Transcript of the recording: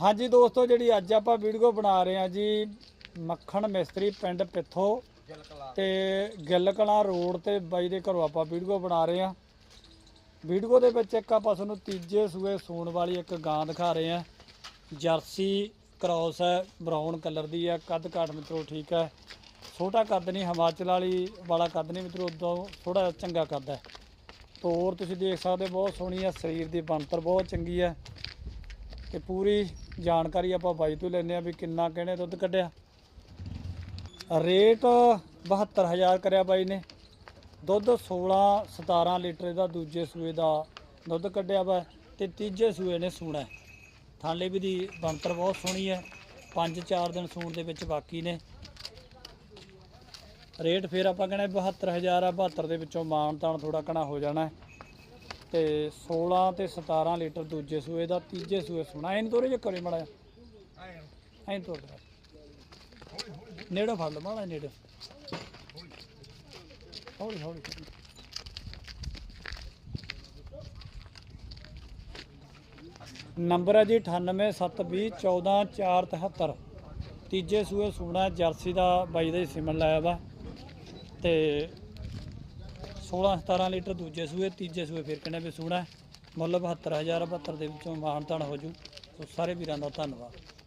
ਹਾਂਜੀ ਦੋਸਤੋ ਜਿਹੜੀ ਅੱਜ ਆਪਾਂ ਵੀਡੀਓ ਬਣਾ ਰਹੇ ਹਾਂ ਜੀ ਮੱਖਣ ਮਿਸਤਰੀ ਪਿੰਡ ਪਿੱਥੋ ਤੇ ਗਿੱਲ ਕਲਾਂ ਰੋਡ ਤੇ ਬਾਈ ਦੇ ਘਰੋਂ ਆਪਾਂ ਵੀਡੀਓ ਬਣਾ ਰਹੇ ਹਾਂ। ਵੀਡੀਓ ਦੇ ਵਿੱਚ ਇੱਕ ਆਪਾਂ ਤੁਹਾਨੂੰ ਤੀਜੇ ਸੂਏ ਸੂਣ ਵਾਲੀ ਇੱਕ ਗਾਂ ਦਿਖਾ ਰਹੇ ਹਾਂ। ਜਰਸੀ ਕ੍ਰਾਸ ਹੈ ਬਰਾਊਨ ਕਲਰ ਦੀ ਹੈ ਕੱਦ ਕਾਠ ਮਿੱਤਰੋ ਠੀਕ ਹੈ। ਛੋਟਾ ਕੱਦ ਨਹੀਂ ਹਿਮਾਚਲ ਵਾਲੀ ਵਾਲਾ ਕੱਦ ਨਹੀਂ ਮਿੱਤਰੋ ਉਦੋਂ ਥੋੜਾ ਚੰਗਾ ਕੱਦ ਹੈ। ਤੋਰ ਤੁਸੀਂ ਦੇਖ ਸਕਦੇ ਹੋ, ਬਹੁਤ ਸੋਹਣੀ ਹੈ ਸਰੀਰ ਦੀ ਬਣਤਰ ਬਹੁਤ ਚੰਗੀ ਹੈ। ਤੇ ਪੂਰੀ ਜਾਣਕਾਰੀ ਆਪਾਂ ਬਾਈ ਤੋਂ ਲੈਣੇ ਆ ਵੀ ਕਿੰਨਾ ਕਿਹਨੇ ਦੁੱਧ ਕੱਢਿਆ। ਰੇਟ 72000 ਕਰਿਆ ਬਾਈ ਨੇ। ਦੁੱਧ 16 17 ਲੀਟਰ ਦਾ ਦੂਜੇ ਸੂਏ ਦਾ ਦੁੱਧ ਕੱਢਿਆ ਵਾ ਤੇ ਤੀਜੇ ਸੂਏ ਨੇ ਸੂਣਾ। ਹੈ। ਥਾਲੇ ਵੀ ਦੀ ਬਣਤਰ ਬਹੁਤ ਸੋਹਣੀ ਹੈ। 5-4 ਦਿਨ ਸੂਣ ਦੇ ਵਿੱਚ ਬਾਕੀ ਨੇ। ਰੇਟ ਫਿਰ ਆਪਾਂ ਕਹਿੰਦੇ 72000 ਆ 72 ਦੇ ਵਿੱਚੋਂ ਮਾਨ ਤਾਨ ਥੋੜਾ ਘਣਾ ਹੋ ਜਾਣਾ। ਤੇ 16 ਤੇ 17 ਲੀਟਰ ਦੂਜੇ ਸੂਏ ਦਾ, ਤੀਜੇ ਸੂਏ ਸੁਣਾ ਐਨ ਤੋਰੇ ਜੇ ਕਰੇ ਮੜਾ ਐਂ ਤੋਰ ਦੇ ਨੇੜੋਂ ਫੜ ਲਓ ਮਾੜਾ ਨੇੜੇ। ਹੌਲੀ ਹੌਲੀ। ਨੰਬਰ ਹੈ ਜੀ 9872014473 ਤੀਜੇ ਸੂਏ ਸੂਣਾ ਜਰਸੀ ਦਾ ਬਾਈ ਦਾ ਸਿਮਨ ਲਾਇਆ ਵਾ। ਤੇ 16 17 ਲੀਟਰ ਦੂਜੇ ਸੂਏ, ਤੀਜੇ ਸੂਏ ਫਿਰ ਕਹਿੰਦੇ ਵੀ ਸੂਣਾ ਮੁੱਲ 72000 72 ਦੇ ਵਿੱਚੋਂ ਮਾਨਤਾਨ ਹੋ ਜੂ। ਸੋ ਸਾਰੇ ਵੀਰਾਂ ਦਾ ਧੰਨਵਾਦ।